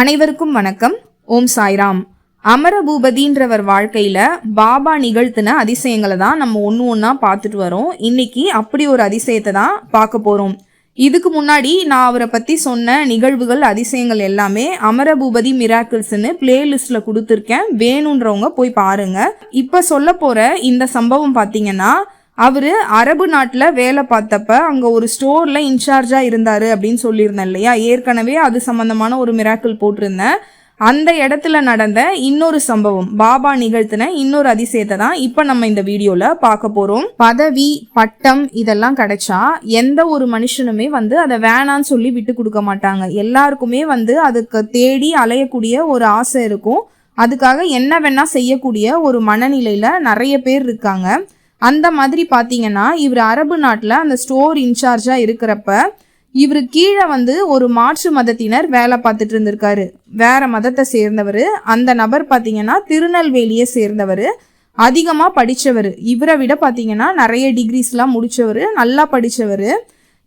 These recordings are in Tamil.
அனைவருக்கும் வணக்கம். ஓம் சாய்ராம். அமரபூபதின்றவர் வாழ்க்கையில பாபா நிகழ்த்தின அதிசயங்களை தான் நம்ம ஒன்று ஒன்றா பார்த்துட்டு வரோம். இன்னைக்கு அப்படி ஒரு அதிசயத்தை தான் பார்க்க போறோம். இதுக்கு முன்னாடி நான் அவரை பற்றி சொன்ன நிகழ்வுகள் அதிசயங்கள் எல்லாமே அமரபூபதி மிராக்கிள்ஸ்னு பிளேலிஸ்டில் கொடுத்துருக்கேன். வேணுன்றவங்க போய் பாருங்க. இப்போ சொல்ல போகிற இந்த சம்பவம் பார்த்தீங்கன்னா அவர் அரபு நாட்டில் வேலை பார்த்தப்ப அங்கே ஒரு ஸ்டோரில் இன்சார்ஜாக இருந்தார் அப்படின்னு சொல்லியிருந்தேன் இல்லையா? ஏற்கனவே அது சம்மந்தமான ஒரு மிராக்கிள் போட்டிருந்தேன். அந்த இடத்துல நடந்த இன்னொரு சம்பவம் பாபா நிகழ்த்தின இன்னொரு அதிசயத்தை தான் இப்போ நம்ம இந்த வீடியோவில் பார்க்க போகிறோம் பதவி பட்டம் இதெல்லாம் கிடைச்சா எந்த ஒரு மனுஷனுமே வந்து அதை வேணான்னு சொல்லி விட்டு கொடுக்க மாட்டாங்க. எல்லாருக்குமே வந்து அதுக்கு தேடி அலையக்கூடிய ஒரு ஆசை இருக்கும். அதுக்காக என்ன வேணா செய்யக்கூடிய ஒரு மனநிலையில் நிறைய பேர் இருக்காங்க. அந்த மாதிரி பார்த்தீங்கன்னா இவர் அரபு நாட்டில் அந்த ஸ்டோர் இன்சார்ஜாக இருக்கிறப்ப இவர் கீழே வந்து ஒரு மாற்று மதத்தினர் வேலை பார்த்துட்டு இருந்திருக்காரு. வேற மதத்தை சேர்ந்தவர். அந்த நபர் பார்த்தீங்கன்னா திருநெல்வேலியை சேர்ந்தவர். அதிகமாக படித்தவர் இவரை விட பார்த்தீங்கன்னா நிறைய டிகிரிஸ்லாம் முடித்தவர் நல்லா படித்தவர்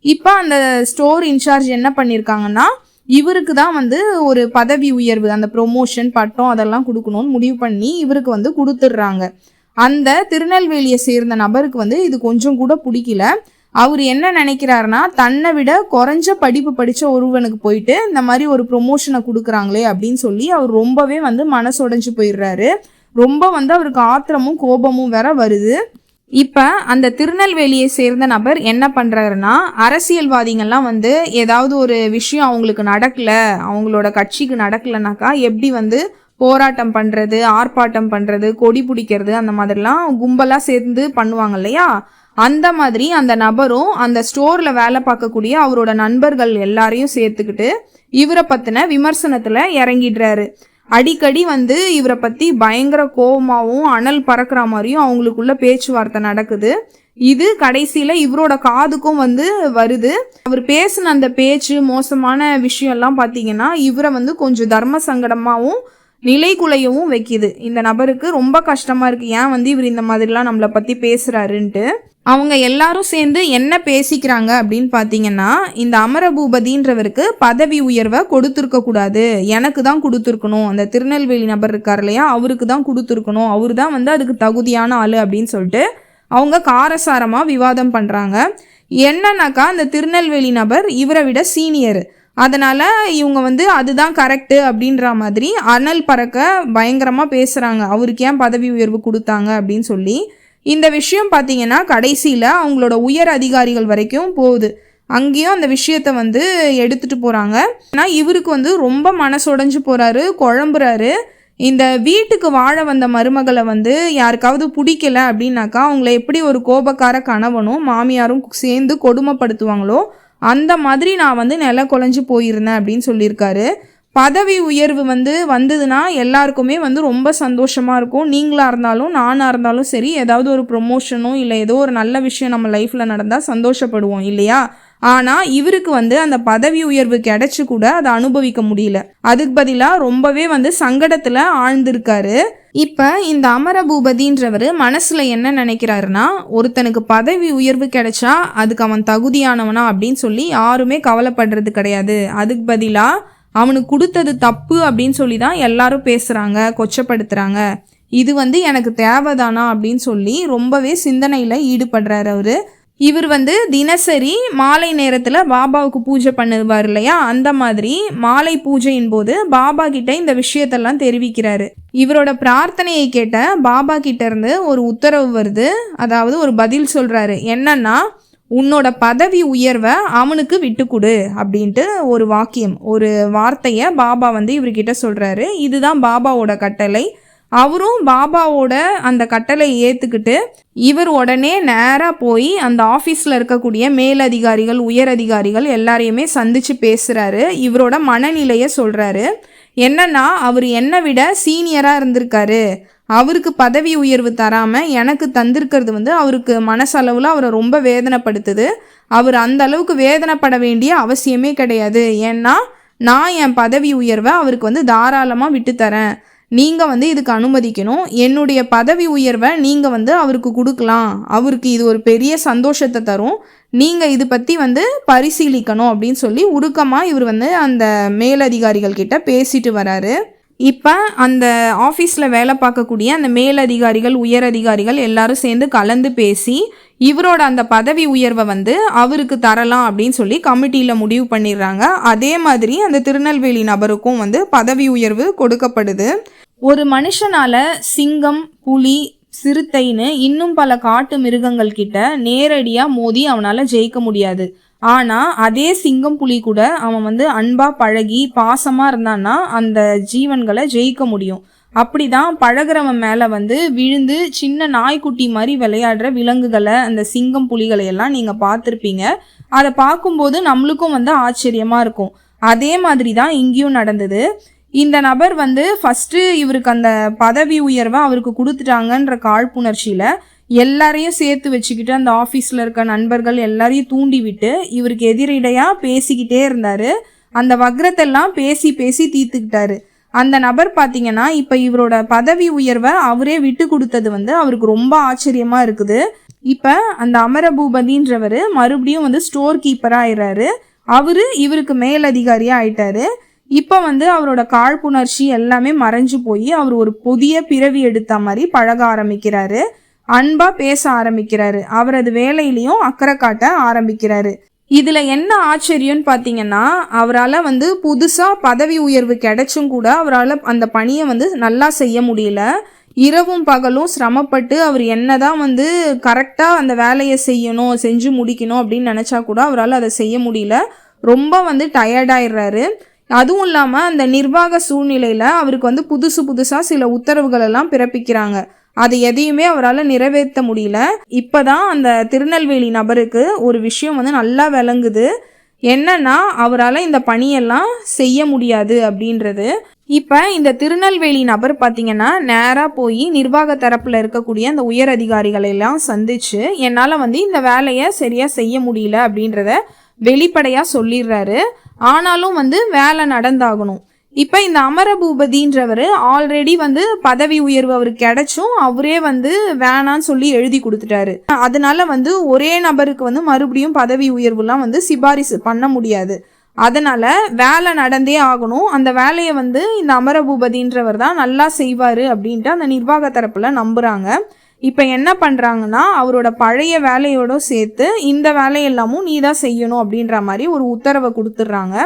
இப்போ அந்த ஸ்டோர் இன்சார்ஜ் என்ன பண்ணியிருக்காங்கன்னா இவருக்கு தான் வந்து ஒரு பதவி உயர்வு அந்த ப்ரொமோஷன் பட்டம் அதெல்லாம் கொடுக்கணும்னு முடிவு பண்ணி இவருக்கு வந்து கொடுத்துட்றாங்க. அந்த திருநெல்வேலியை சேர்ந்த நபருக்கு வந்து இது கொஞ்சம் கூட பிடிக்கல. அவர் என்ன நினைக்கிறாருன்னா தன்னை விட குறைஞ்ச படிப்பு படித்த ஒருவனுக்கு போயிட்டு இந்த மாதிரி ஒரு ப்ரொமோஷனை கொடுக்குறாங்களே அப்படின்னு சொல்லி அவர் ரொம்பவே வந்து மனசுடைஞ்சு போயிடுறாரு. ரொம்ப வந்து அவருக்கு ஆத்திரமும் கோபமும் வேற வருது. இப்போ அந்த திருநெல்வேலியை சேர்ந்த நபர் என்ன பண்ணுறாருன்னா அரசியல்வாதிகள்லாம் வந்து ஏதாவது ஒரு விஷயம் அவங்களுக்கு நடக்கல அவங்களோட கட்சிக்கு நடக்கலைனாக்கா எப்படி வந்து போராட்டம் பண்ணுறது ஆர்ப்பாட்டம் பண்ணுறது கொடி பிடிக்கிறது அந்த மாதிரிலாம் கும்பலாக சேர்ந்து பண்ணுவாங்க இல்லையா? அந்த மாதிரி அந்த நபரும் அந்த ஸ்டோரில் வேலை பார்க்கக்கூடிய அவரோட நண்பர்கள் எல்லாரையும் சேர்த்துக்கிட்டு இவரை பற்றின விமர்சனத்தில் இறங்கிடுறாரு. அடிக்கடி வந்து இவரை பற்றி பயங்கர கோபமாகவும் அனல் பறக்கிற மாதிரியும் அவங்களுக்குள்ள பேச்சுவார்த்தை நடக்குது. இது கடைசியில் இவரோட காதுக்கும் வந்து வருது. அவர் பேசின அந்த பேச்சு மோசமான விஷயம்லாம் பார்த்தீங்கன்னா இவரை வந்து கொஞ்சம் தர்ம சங்கடமாகவும் நிலைகுலையவும் வைக்கிது. இந்த நபருக்கு ரொம்ப கஷ்டமா இருக்கு. ஏன் வந்து இவர் இந்த மாதிரிலாம் நம்மளை பத்தி பேசுறாருன்ட்டு. அவங்க எல்லாரும் சேர்ந்து என்ன பேசிக்கிறாங்க அப்படின்னு பார்த்தீங்கன்னா இந்த அமரபூபதின்றவருக்கு பதவி உயர்வை கொடுத்துருக்க கூடாது. எனக்கு தான் கொடுத்துருக்கணும். அந்த திருநெல்வேலி நபர் இருக்கார் இல்லையா? அவருக்கு தான் கொடுத்துருக்கணும். அவர் தான் வந்து அதுக்கு தகுதியான ஆள் அப்படின்னு சொல்லிட்டு அவங்க காரசாரமாக விவாதம் பண்ணுறாங்க என்னன்னாக்கா அந்த திருநெல்வேலி நபர் இவரை விட சீனியர். அதனால் இவங்க வந்து அதுதான் கரெக்டு அப்படின்ற மாதிரி அனல் பறக்க பயங்கரமாக பேசுகிறாங்க அவருக்கு ஏன் பதவி உயர்வு கொடுத்தாங்க அப்படின்னு சொல்லி. இந்த விஷயம் பார்த்தீங்கன்னா கடைசியில் அவங்களோட உயர் அதிகாரிகள் வரைக்கும் போகுது. அங்கேயும் அந்த விஷயத்த வந்து எடுத்துகிட்டு போகிறாங்க ஆனால் இவருக்கு வந்து ரொம்ப மனசுடைஞ்சு போகிறாரு குழம்புறாரு. இந்த வீட்டுக்கு வாழ வந்த மருமகளை வந்து யாருக்காவது பிடிக்கல அப்படின்னாக்கா அவங்கள எப்படி ஒரு கோபக்கார கணவனும் மாமியாரும் சேர்ந்து கொடுமைப்படுத்துவாங்களோ அந்த மாதிரி நான் வந்து நில குலைஞ்சு போயிருந்தேன் அப்படின்னு சொல்லியிருக்காரு. பதவி உயர்வு வந்து வந்ததுன்னா எல்லாருக்குமே வந்து ரொம்ப சந்தோஷமாக இருக்கும். நீங்களாக இருந்தாலும் நானாக இருந்தாலும் சரி ஏதாவது ஒரு ப்ரொமோஷனோ இல்லை ஏதோ ஒரு நல்ல விஷயம் நம்ம லைஃப்பில் நடந்தால் சந்தோஷப்படுவோம் இல்லையா? ஆனால் இவருக்கு வந்து அந்த பதவி உயர்வு கிடைச்சி கூட அதை அனுபவிக்க முடியல. அதுக்கு பதிலாக ரொம்பவே வந்து சங்கடத்தில் ஆழ்ந்திருக்காரு. இப்போ இந்த அமரபூபதின்றவர் மனசில் என்ன நினைக்கிறாருன்னா ஒருத்தனுக்கு பதவி உயர்வு கிடைச்சா அதுக்கு அவன் தகுதியானவனா அப்படின்னு சொல்லி யாருமே கவலைப்படுறது கிடையாது. அதுக்கு பதிலாக அவனுக்கு கொடுத்தது தப்பு அப்படின்னு சொல்லி தான் எல்லாரும் பேசுகிறாங்க கொச்சப்படுத்துகிறாங்க இது வந்து எனக்கு தேவைதானா அப்படின்னு சொல்லி ரொம்பவே சிந்தனையில் ஈடுபடுறாரு அவர். இவர் வந்து தினசரி மாலை நேரத்தில் பாபாவுக்கு பூஜை பண்ணுவார் இல்லையா? அந்த மாதிரி மாலை பூஜையின் போது பாபா கிட்ட இந்த விஷயத்தெல்லாம் தெரிவிக்கிறாரு. இவரோட பிரார்த்தனையை கேட்ட பாபா கிட்ட இருந்து ஒரு உத்தரவு வருது. அதாவது ஒரு பதில் சொல்றாரு. என்னன்னா உன்னோட பதவி உயர்வை அவனுக்கு விட்டு கொடு அப்படின்ட்டு ஒரு வாக்கியம் ஒரு வார்த்தையை பாபா வந்து இவர்கிட்ட சொல்றாரு. இதுதான் பாபாவோட கட்டளை. அவரும் பாபாவோட அந்த கட்டளை ஏற்றுக்கிட்டு இவர் உடனே நேராக போய் அந்த ஆஃபீஸில் இருக்கக்கூடிய மேலதிகாரிகள் உயர் அதிகாரிகள் எல்லாரையுமே சந்தித்து பேசுகிறாரு இவரோட மனநிலையை சொல்கிறாரு என்னன்னா அவர் என்னை விட சீனியராக இருந்திருக்காரு. அவருக்கு பதவி உயர்வு தராமல் எனக்கு தந்திருக்கிறது வந்து அவருக்கு மனசளவில் அவரை ரொம்ப வேதனைப்படுத்துது. அவர் அந்த அளவுக்கு வேதனைப்பட வேண்டிய அவசியமே கிடையாது. ஏன்னா நான் என் பதவி உயர்வை அவருக்கு வந்து தாராளமாக விட்டு தரேன் நீங்கள் வந்து இதுக்கு அனுமதிக்கணும். என்னுடைய பதவி உயர்வை நீங்கள் வந்து அவருக்கு கொடுக்கலாம். அவருக்கு இது ஒரு பெரிய சந்தோஷத்தை தரும். நீங்கள் இது பற்றி வந்து பரிசீலிக்கணும் அப்படின்னு சொல்லி உருக்கமாக இவர் வந்து அந்த மேலதிகாரிகள் கிட்ட பேசிட்டு வராரு. இப்போ அந்த ஆஃபீஸில் வேலை பார்க்கக்கூடிய அந்த மேலதிகாரிகள் உயர் அதிகாரிகள் எல்லாரும் சேர்ந்து கலந்து பேசி இவரோட அந்த பதவி உயர்வை வந்து அவருக்கு தரலாம் அப்படின்னு சொல்லி கமிட்டியில் முடிவு பண்ணிடுறாங்க. அதே மாதிரி அந்த திருநெல்வேலி நபருக்கும் வந்து பதவி உயர்வு கொடுக்கப்படுது. ஒரு மனுஷனால சிங்கம் புலி சிறுத்தைன்னு இன்னும் பல காட்டு மிருகங்கள் கிட்ட நேரடியாக மோதி அவனால் ஜெயிக்க முடியாது. ஆனால் அதே சிங்கம் புலி கூட அவன் வந்து அன்பாக பழகி பாசமாக இருந்தான்னா அந்த ஜீவன்களை ஜெயிக்க முடியும். அப்படிதான் பழகுறவன் மேலே வந்து விழுந்து சின்ன நாய்க்குட்டி மாதிரி விளையாடுற விலங்குகளை அந்த சிங்கம் புலிகளை எல்லாம் நீங்கள் பார்த்துருப்பீங்க. அதை பார்க்கும்போது நம்மளுக்கும் வந்து ஆச்சரியமாக இருக்கும். அதே மாதிரி தான் இங்கேயும் நடந்தது. இந்த நபர் வந்து ஃபஸ்ட்டு இவருக்கு அந்த பதவி உயர்வை அவருக்கு கொடுத்துட்டாங்கன்ற காழ்ப்புணர்ச்சியில் எல்லாரையும் சேர்த்து வச்சுக்கிட்டு அந்த ஆஃபீஸில் இருக்க நண்பர்கள் எல்லாரையும் தூண்டி விட்டு இவருக்கு எதிரிடையாக பேசிக்கிட்டே இருந்தார். அந்த வக்ரத்தெல்லாம் பேசி பேசி தீர்த்துக்கிட்டாரு. அந்த நபர் பார்த்தீங்கன்னா இப்போ இவரோட பதவி உயர்வை அவரே விட்டு கொடுத்தது வந்து அவருக்கு ரொம்ப ஆச்சரியமாக இருக்குது. இப்போ அந்த அமரபூபதின்றவர் மறுபடியும் வந்து ஸ்டோர் கீப்பராக ஆயிடுறாரு அவரு இவருக்கு மேலதிகாரியாக ஆயிட்டாரு. இப்போ வந்து அவரோட காழ்ப்புணர்ச்சி எல்லாமே மறைஞ்சு போய் அவர் ஒரு புதிய பிறவி எடுத்த மாதிரி பழக ஆரம்பிக்கிறாரு. அன்பா பேச ஆரம்பிக்கிறாரு. அவரது வேலையிலையும் அக்கறை காட்ட ஆரம்பிக்கிறாரு. இதில் என்ன ஆச்சரியம்னு பார்த்தீங்கன்னா அவரால் வந்து புதுசாக பதவி உயர்வு கிடைச்சும் கூட அவரால் அந்த பணியை வந்து நல்லா செய்ய முடியல. இரவும் பகலும் சிரமப்பட்டு அவர் என்ன தான் வந்து கரெக்டாக அந்த வேலையை செய்யணும் செஞ்சு முடிக்கணும் அப்படின்னு நினச்சா கூட அவரால் அதை செய்ய முடியல. ரொம்ப வந்து டயர்டாயிடுறாரு அதுவும் இல்லாமல் அந்த நிர்வாக சூழ்நிலையில் அவருக்கு வந்து புதுசு புதுசாக சில உத்தரவுகள் எல்லாம் பிறப்பிக்கிறாங்க. அது எதையுமே அவரால் நிறைவேற்ற முடியல. இப்போதான் அந்த திருநெல்வேலி நபருக்கு ஒரு விஷயம் வந்து நல்லா விளங்குது. என்னன்னா அவரால் இந்த பணியெல்லாம் செய்ய முடியாது அப்படின்றது. இப்போ இந்த திருநெல்வேலி நபர் பார்த்தீங்கன்னா நேராக போய் நிர்வாக தரப்பில் இருக்கக்கூடிய அந்த உயர் அதிகாரிகளெல்லாம் சந்திச்சு என்னால் வந்து இந்த வேலையை சரியாக செய்ய முடியல அப்படின்றத வெளிப்படையாக சொல்லிடுறாரு. ஆனாலும் வந்து வேலை நடந்தாகணும். இப்போ இந்த அமரபூபதின்றவர் ஆல்ரெடி வந்து பதவி உயர்வு அவருக்கு கிடைச்சும் அவரே வந்து வேணான்னு சொல்லி எழுதி கொடுத்துட்டாரு. அதனால வந்து ஒரே நபருக்கு வந்து மறுபடியும் பதவி உயர்வுலாம் வந்து சிபாரிசு பண்ண முடியாது. அதனால வேலை நடந்தே ஆகணும். அந்த வேலையை வந்து இந்த அமரபூபதின்றவர் தான் நல்லா செய்வார் அப்படின்ட்டு அந்த நிர்வாக தரப்பில் நம்புகிறாங்க இப்போ என்ன பண்ணுறாங்கன்னா அவரோட பழைய வேலையோட சேர்த்து இந்த வேலையெல்லாமும் நீ தான் செய்யணும் அப்படின்ற மாதிரி ஒரு உத்தரவை கொடுத்துட்றாங்க.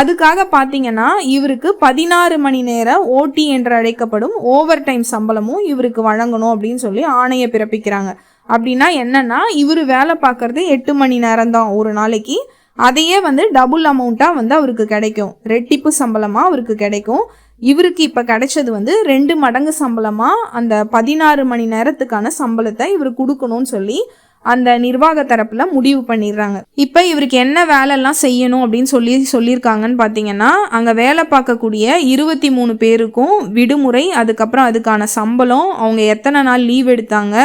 அதுக்காக பார்த்தீங்கன்னா இவருக்கு பதினாறு மணி நேர ஓடி என்று அழைக்கப்படும் ஓவர் டைம் சம்பளமும் இவருக்கு வழங்கணும் அப்படின்னு சொல்லி ஆணையை பிறப்பிக்கிறாங்க. அப்படின்னா என்னன்னா இவர் வேலை பார்க்கறது எட்டு மணி நேரம் தான் ஒரு நாளைக்கு. அதையே வந்து டபுள் அமௌண்ட்டாக வந்து அவருக்கு கிடைக்கும். ரெட்டிப்பு சம்பளமாக அவருக்கு கிடைக்கும். இவருக்கு இப்போ கிடைச்சது வந்து ரெண்டு மடங்கு சம்பளமாக அந்த பதினாறு மணி நேரத்துக்கான சம்பளத்தை இவர் கொடுக்கணும்னு சொல்லி அந்த நிர்வாக தரப்பில் முடிவு பண்ணிடுறாங்க. இப்போ இவருக்கு என்ன வேலைலாம் செய்யணும் அப்படின்னு சொல்லி சொல்லியிருக்காங்கன்னு பார்த்தீங்கன்னா அங்கே வேலை பார்க்கக்கூடிய இருபத்தி மூணு பேருக்கும் விடுமுறை அதுக்கப்புறம் அதுக்கான சம்பளம் அவங்க எத்தனை நாள் லீவ் எடுத்தாங்க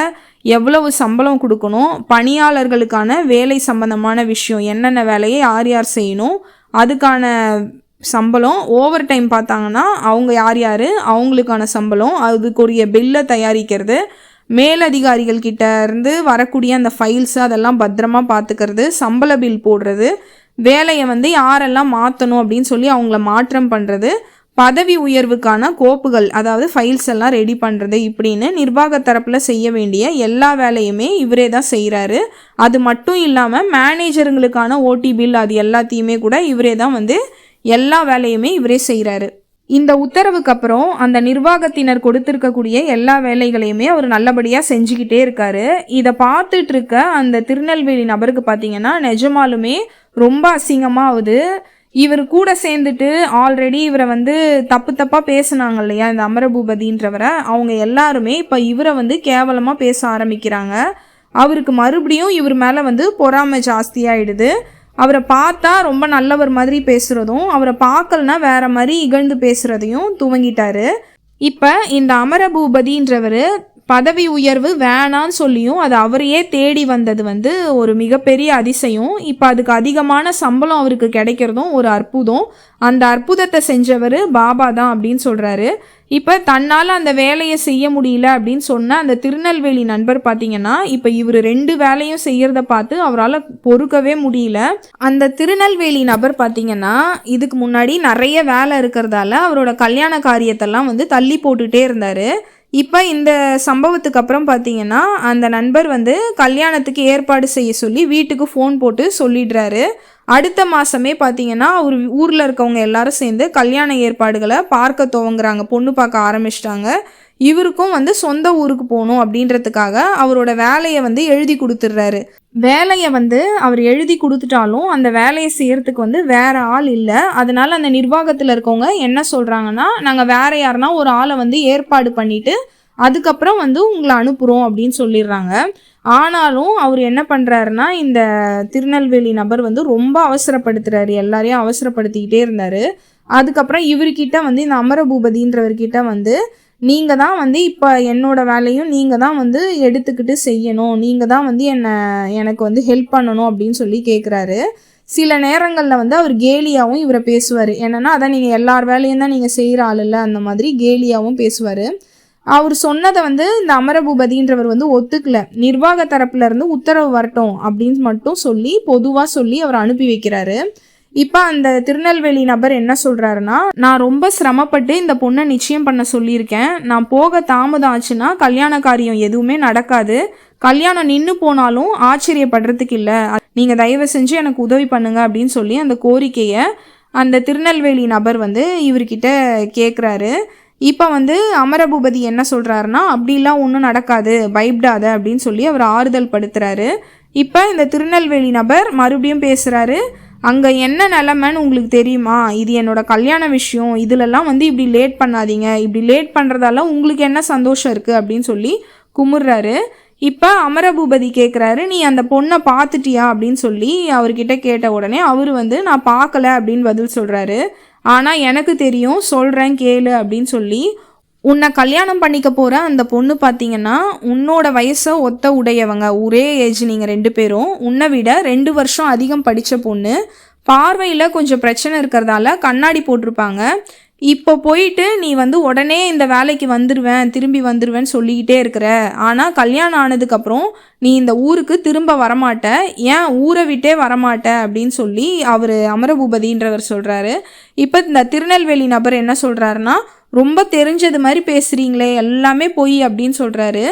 எவ்வளவு சம்பளம் கொடுக்கணும் பணியாளர்களுக்கான வேலை சம்பந்தமான விஷயம் என்னென்ன வேலையை யார் யார் செய்யணும் அதுக்கான சம்பளம் ஓவர் டைம் பார்த்தாங்கன்னா அவங்க யார் யார் அவங்களுக்கான சம்பளம் அதுக்குரிய பில்லை தயாரிக்கிறது மேலதிகாரிகள் கிட்ட இருந்து வரக்கூடிய அந்த ஃபைல்ஸ் அதெல்லாம் பத்திரமா பார்த்துக்கிறது சம்பள பில் போடுறது வேலையை வந்து யாரெல்லாம் மாற்றணும் அப்படின்னு சொல்லி அவங்கள மாற்றம் பண்ணுறது பதவி உயர்வுக்கான கோப்புகள் அதாவது ஃபைல்ஸ் எல்லாம் ரெடி பண்ணுறது இப்படின்னு நிர்வாக தரப்பில் செய்ய வேண்டிய எல்லா வேலையுமே இவரே தான் செய்கிறாரு அது மட்டும் இல்லாமல் மேனேஜருங்களுக்கான ஓடி பில் அது எல்லாத்தையுமே கூட இவரே தான் வந்து எல்லா வேலையுமே இவரே செய்கிறாரு இந்த உத்தரவுக்கு அப்புறம் அந்த நிர்வாகத்தினர் கொடுத்துருக்கக்கூடிய எல்லா வேலைகளையுமே அவர் நல்லபடியாக செஞ்சுக்கிட்டே இருக்காரு. இதை பார்த்துட்டு இருக்க அந்த திருநெல்வேலி நபருக்கு பார்த்தீங்கன்னா நிஜமாலுமே ரொம்ப அசிங்கமாக ஆகுது இவர் கூட சேர்ந்துட்டு ஆல்ரெடி இவரை வந்து தப்பு தப்பாக பேசுனாங்க இல்லையா இந்த அமரபூபதின்றவரை. அவங்க எல்லாருமே இப்போ இவரை வந்து கேவலமாக பேச ஆரம்பிக்கிறாங்க. அவருக்கு மறுபடியும் இவர் மேலே வந்து பொறாமை ஜாஸ்தியாயிடுது. அவரை பார்த்தா ரொம்ப நல்லவர் மாதிரி பேசுகிறதும் அவரை பார்க்கலனா வேற மாதிரி இகழ்ந்து பேசுகிறதையும் துவங்கிட்டாரு. இப்போ இந்த அமரபூபதின்றவர் பதவி உயர்வு வேணான்னு சொல்லியும் அது அவரையே தேடி வந்தது வந்து ஒரு மிகப்பெரிய அதிசயம். இப்போ அதுக்கு அதிகமான சம்பளம் அவருக்கு கிடைக்கிறதும் ஒரு அற்புதம். அந்த அற்புதத்தை செஞ்சவர் பாபா தான் அப்படின்னு சொல்கிறாரு இப்போ தன்னால் அந்த வேலையை செய்ய முடியல அப்படின்னு சொன்ன அந்த திருநெல்வேலி நண்பர் பார்த்தீங்கன்னா இப்போ இவர் ரெண்டு வேலையும் செய்யறத பார்த்து அவரால் பொறுக்கவே முடியல. அந்த திருநெல்வேலி நபர் பார்த்தீங்கன்னா இதுக்கு முன்னாடி நிறைய வேலை இருக்கிறதால அவரோட கல்யாண காரியத்தெல்லாம் வந்து தள்ளி போட்டுட்டே இருந்தார். இப்போ இந்த சம்பவத்துக்கு அப்புறம் பார்த்தீங்கன்னா அந்த நண்பர் வந்து கல்யாணத்துக்கு ஏற்பாடு செய்ய சொல்லி வீட்டுக்கு ஃபோன் போட்டு சொல்லிடுறாரு. அடுத்த மாதமே பார்த்தீங்கன்னா அவர் ஊரில் இருக்கவங்க எல்லாரும் சேர்ந்து கல்யாண ஏற்பாடுகளை பார்க்க துவங்குறாங்க பொண்ணு பார்க்க ஆரம்பிச்சிட்டாங்க. இவருக்கும் வந்து சொந்த ஊருக்கு போகணும் அப்படின்றதுக்காக அவரோட வேலையை வந்து எழுதி கொடுத்துட்றாரு. வேலையை வந்து அவர் எழுதி கொடுத்துட்டாலும் அந்த வேலையை செய்கிறதுக்கு வந்து வேற ஆள் இல்லை. அதனால அந்த நிர்வாகத்தில் இருக்கவங்க என்ன சொல்கிறாங்கன்னா நாங்கள் வேற யாருன்னா ஒரு ஆளை வந்து ஏற்பாடு பண்ணிட்டு அதுக்கப்புறம் வந்து உங்களை அனுப்புகிறோம் அப்படின்னு சொல்லிடுறாங்க. ஆனாலும் அவர் என்ன பண்ணுறாருன்னா இந்த திருநெல்வேலி நபர் வந்து ரொம்ப அவசரப்படுத்துகிறாரு எல்லாரையும் அவசரப்படுத்திக்கிட்டே இருந்தார். அதுக்கப்புறம் இவர்கிட்ட வந்து இந்த அமரபூபதின்றவர்கிட்ட வந்து நீங்கள் தான் வந்து இப்போ என்னோட வேலையும் நீங்கள் தான் வந்து எடுத்துக்கிட்டு செய்யணும். நீங்கள் தான் வந்து என்னை எனக்கு வந்து ஹெல்ப் பண்ணணும் அப்படின்னு சொல்லி கேட்குறாரு சில நேரங்களில் வந்து அவர் கேலியாகவும் இவரை பேசுவார். என்னென்னா அதான் நீங்கள் எல்லார் வேலையும் தான் நீங்கள் செய்கிற ஆள் இல்லை அந்த மாதிரி கேலியாகவும் பேசுவார். அவர் சொன்னதை வந்து இந்த அமரபூபதின்றவர் வந்து ஒத்துக்கல. நிர்வாக தரப்புல இருந்து உத்தரவு வரட்டும் அப்படின்னு மட்டும் சொல்லி பொதுவாக சொல்லி அவர் அனுப்பி வைக்கிறாரு. இப்போ அந்த திருநெல்வேலி நபர் என்ன சொல்கிறாருன்னா நான் ரொம்ப சிரமப்பட்டு இந்த பொண்ணை நிச்சயம் பண்ண சொல்லியிருக்கேன். நான் போக தாமதம் ஆச்சுன்னா கல்யாண காரியம் எதுவுமே நடக்காது. கல்யாணம் நின்று போனாலும் ஆச்சரியப்படுறதுக்கு இல்லை. நீங்கள் தயவு செஞ்சு எனக்கு உதவி பண்ணுங்க அப்படின்னு சொல்லி அந்த கோரிக்கையை அந்த திருநெல்வேலி நபர் வந்து இவர்கிட்ட கேட்குறாரு இப்போ வந்து அமரபூபதி என்ன சொல்கிறாருன்னா அப்படிலாம் ஒன்றும் நடக்காது பயப்படாத அப்படின்னு சொல்லி அவர் ஆறுதல் படுத்துறாரு. இப்போ இந்த திருநெல்வேலி நபர் மறுபடியும் பேசுகிறாரு அங்கே என்ன நிலமைன்னு உங்களுக்கு தெரியுமா? இது என்னோட கல்யாண விஷயம். இதிலெல்லாம் வந்து இப்படி லேட் பண்ணாதீங்க. இப்படி லேட் பண்ணுறதால உங்களுக்கு என்ன சந்தோஷம் இருக்குது அப்படின்னு சொல்லி குமுறுறாரு. இப்போ அமரபூபதி கேட்குறாரு நீ அந்த பொண்ணை பார்த்துட்டியா அப்படின்னு சொல்லி அவர்கிட்ட கேட்ட உடனே அவர் வந்து நான் பார்க்கல அப்படின்னு பதில் சொல்கிறாரு ஆனால் எனக்கு தெரியும் சொல்கிறேன் கேளு அப்படின்னு சொல்லி உன்னை கல்யாணம் பண்ணிக்க போகிற அந்த பொண்ணு பார்த்தீங்கன்னா உன்னோட வயசை ஒத்த உடையவங்க. ஒரே ஏஜ் நீங்கள் ரெண்டு பேரும். உன்னை விட ரெண்டு வருஷம் அதிகம் படித்த பொண்ணு. பார்வையில் கொஞ்சம் பிரச்சனை இருக்கிறதால கண்ணாடி போட்டிருப்பாங்க. இப்போ போயிட்டு நீ வந்து உடனே இந்த வேலைக்கு வந்துடுவேன் திரும்பி வந்துடுவேன்னு சொல்லிக்கிட்டே இருக்கிற. ஆனால் கல்யாணம் ஆனதுக்கப்புறம் நீ இந்த ஊருக்கு திரும்ப வரமாட்ட. ஏன் ஊரை விட்டே வரமாட்ட அப்படின்னு சொல்லி அவர் அமரபூபதின்றவர் சொல்கிறாரு இப்போ இந்த திருநெல்வேலி நபர் என்ன சொல்கிறாருன்னா ரொம்ப தெரிஞ்சது மாதிரி பேசுகிறீங்களே எல்லாமே பொய் அப்படின்னு சொல்கிறாரு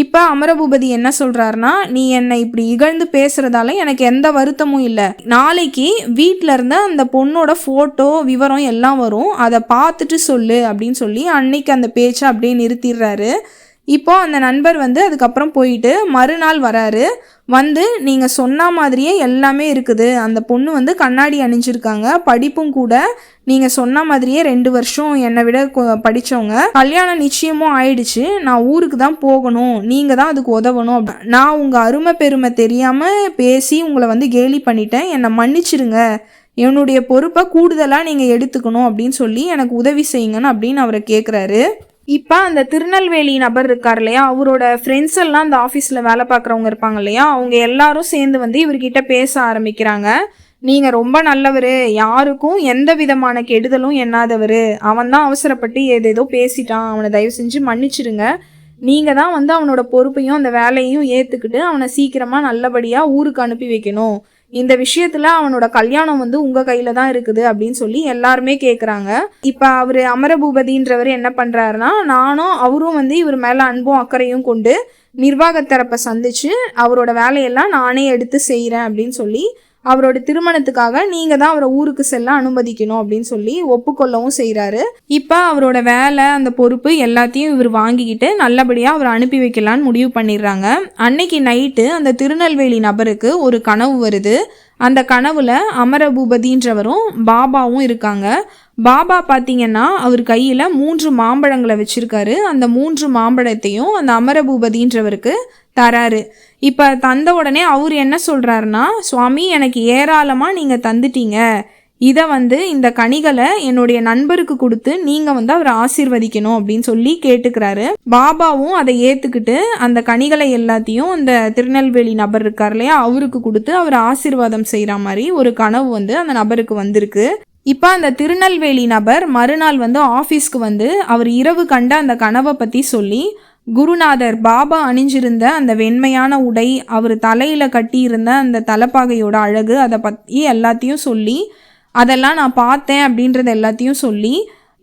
இப்போ அமரபூபதி என்ன சொல்கிறாருன்னா நீ என்னை இப்படி இகழ்ந்து பேசுகிறதால எனக்கு எந்த வருத்தமும் இல்லை. நாளைக்கு வீட்டில் இருந்த அந்த பொண்ணோட ஃபோட்டோ விவரம் எல்லாம் வரும். அதை பார்த்துட்டு சொல்லு அப்படின்னு சொல்லி அன்னைக்கு அந்த பேச்சை அப்படியே நிறுத்திடுறாரு. இப்போது அந்த நண்பர் வந்து அதுக்கப்புறம் போயிட்டு மறுநாள் வராரு. வந்து நீங்கள் சொன்ன மாதிரியே எல்லாமே இருக்குது. அந்த பொண்ணு வந்து கண்ணாடி அணிஞ்சிருக்காங்க. படிப்பும் கூட நீங்கள் சொன்ன மாதிரியே ரெண்டு வருஷம் என்னை விட படித்தவங்க கல்யாணம் நிச்சயமும் ஆயிடுச்சு. நான் ஊருக்கு தான் போகணும். நீங்கள் தான் அதுக்கு உதவணும் நான் உங்கள் அருமை பெருமை தெரியாமல் பேசி உங்களை வந்து கேலி பண்ணிட்டேன். என்னை மன்னிச்சிருங்க. என்னுடைய பொறுப்பை கூடுதலாக நீங்கள் எடுத்துக்கணும் அப்படின்னு சொல்லி எனக்கு உதவி செய்யுங்கன்னு அப்படின்னு அவரை கேட்குறாரு இப்போ அந்த திருநெல்வேலி நபர் இருக்கார் இல்லையா அவரோட ஃப்ரெண்ட்ஸ் எல்லாம் அந்த ஆஃபீஸில் வேலை பார்க்குறவங்க இருப்பாங்க இல்லையா அவங்க எல்லாரும் சேர்ந்து வந்து இவர்கிட்ட பேச ஆரம்பிக்கிறாங்க. நீங்கள் ரொம்ப நல்லவர் யாருக்கும் எந்த விதமான கெடுதலும் எண்ணாதவர். அவன் தான் அவசரப்பட்டு ஏதேதோ பேசிட்டான் அவனை தயவு செஞ்சு மன்னிச்சிடுங்க. நீங்கள் தான் வந்து அவனோட பொறுப்பையும் அந்த வேலையும் ஏற்றுக்கிட்டு அவனை சீக்கிரமாக நல்லபடியாக ஊருக்கு அனுப்பி வைக்கணும். இந்த விஷயத்துல அவனோட கல்யாணம் வந்து உங்க கையில தான் இருக்குது அப்படின்னு சொல்லி எல்லாருமே கேக்குறாங்க. இப்ப அவரு அமரபூபதின்றவர் என்ன பண்றாருன்னா நானும் அவரும் வந்து இவர் மேல அன்பும் அக்கறையும் கொண்டு நிர்வாகத்தரப்பை சந்திச்சு அவரோட வேலையெல்லாம் நானே எடுத்து செய்கிறேன் அப்படின்னு சொல்லி அவரோட திருமணத்துக்காக நீங்கள் தான் அவரை ஊருக்கு செல்ல அனுமதிக்கணும் அப்படின்னு சொல்லி ஒப்புக்கொள்ளவும் செய்கிறாரு இப்போ அவரோட வேலை அந்த பொறுப்பு எல்லாத்தையும் இவர் வாங்கிக்கிட்டு நல்லபடியாக அவரை அனுப்பி வைக்கலான்னு முடிவு பண்ணிடுறாங்க. அன்னைக்கு நைட்டு அந்த திருநெல்வேலி நபருக்கு ஒரு கனவு வருது. அந்த கனவுல அமரபூபதின்றவரும் பாபாவும் இருக்காங்க. பாபா பார்த்தீங்கன்னா அவர் கையில் மூன்று மாம்பழங்களை வச்சுருக்காரு. அந்த மூன்று மாம்பழத்தையும் அந்த அமரபூபதின்றவருக்கு தராரு. இப்போ தந்த உடனே அவர் என்ன சொல்கிறாருன்னா சுவாமி எனக்கு ஏராளமாக நீங்கள் தந்துட்டீங்க. இதை வந்து இந்த கனிகளை என்னுடைய நண்பருக்கு கொடுத்து நீங்கள் வந்து அவரை ஆசீர்வதிக்கணும் அப்படின்னு சொல்லி கேட்டுக்கிறாரு. பாபாவும் அதை ஏற்றுக்கிட்டு அந்த கனிகளை எல்லாத்தையும் அந்த திருநெல்வேலி நபர் இருக்கார் இல்லையா அவருக்கு கொடுத்து அவர் ஆசீர்வாதம் செய்கிற மாதிரி ஒரு கனவு வந்து அந்த நபருக்கு வந்திருக்கு. இப்போ அந்த திருநெல்வேலி நபர் மறுநாள் வந்து ஆஃபீஸ்க்கு வந்து அவர் இரவு கண்ட அந்த கனவை பற்றி சொல்லி குருநாதர் பாபா அணிஞ்சிருந்த அந்த வெண்மையான உடை அவர் தலையில் கட்டியிருந்த அந்த தலைப்பாகையோட அழகு அதை பற்றி எல்லாத்தையும் சொல்லி அதெல்லாம் நான் பார்த்தேன் அப்படின்றத எல்லாத்தையும் சொல்லி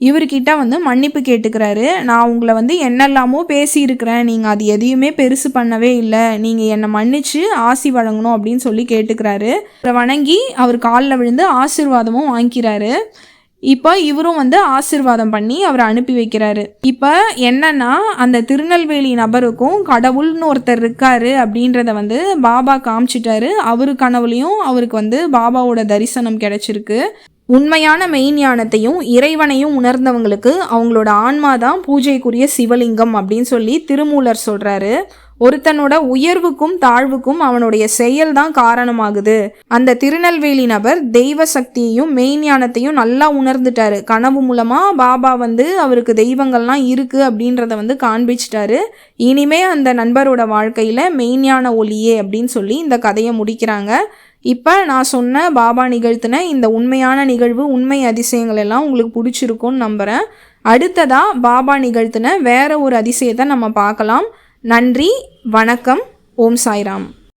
இவர்கிட்ட வந்து மன்னிப்பு கேட்டுக்கிறாரு. நான் உங்களை வந்து என்னெல்லாமோ பேசியிருக்கிறேன். நீங்கள் அது எதையுமே பெருசு பண்ணவே இல்லை. நீங்கள் என்னை மன்னிச்சு ஆசி வழங்கணும் அப்படின்னு சொல்லி கேட்டுக்கிறாரு. அவரை வணங்கி அவர் காலில் விழுந்து ஆசிர்வாதமும் வாங்கிக்கிறாரு. இப்போ இவரும் வந்து ஆசிர்வாதம் பண்ணி அவரை அனுப்பி வைக்கிறாரு. இப்போ என்னன்னா அந்த திருநெல்வேலி நபருக்கும் கடவுள்னு ஒருத்தர் இருக்காரு அப்படின்றத வந்து பாபா காமிச்சிட்டாரு. அவரு கனவுலையும் அவருக்கு வந்து பாபாவோட தரிசனம் கிடைச்சிருக்கு. உண்மையான மெய்ஞானத்தையும் இறைவனையும் உணர்ந்தவங்களுக்கு அவங்களோட ஆன்மா தான் பூஜைக்குரிய சிவலிங்கம் அப்படின்னு சொல்லி திருமூலர் சொல்கிறாரு ஒருத்தனோட உயர்வுக்கும் தாழ்வுக்கும் அவனுடைய செயல் தான் காரணமாகுது. அந்த திருநெல்வேலி நபர் தெய்வ சக்தியையும் மெய்ஞானத்தையும் நல்லா உணர்ந்துட்டாரு. கனவு மூலமா பாபா வந்து அவருக்கு தெய்வங்கள்லாம் இருக்கு அப்படின்றத வந்து காண்பிச்சிட்டாரு. இனிமே அந்த நண்பரோட வாழ்க்கையில மெய்ஞான ஒளியே அப்படின்னு சொல்லி இந்த கதையை முடிக்கிறாங்க. இப்போ நான் சொன்ன பாபா நிகழ்த்தின இந்த உண்மையான நிகழ்வு உண்மை அதிசயங்கள் எல்லாம் உங்களுக்கு பிடிச்சிருக்கும்னு நம்புகிறேன் அடுத்ததாக பாபா நிகழ்த்தின வேற ஒரு அதிசயத்தை நம்ம பார்க்கலாம். நன்றி வணக்கம் ஓம் சாய்ராம்.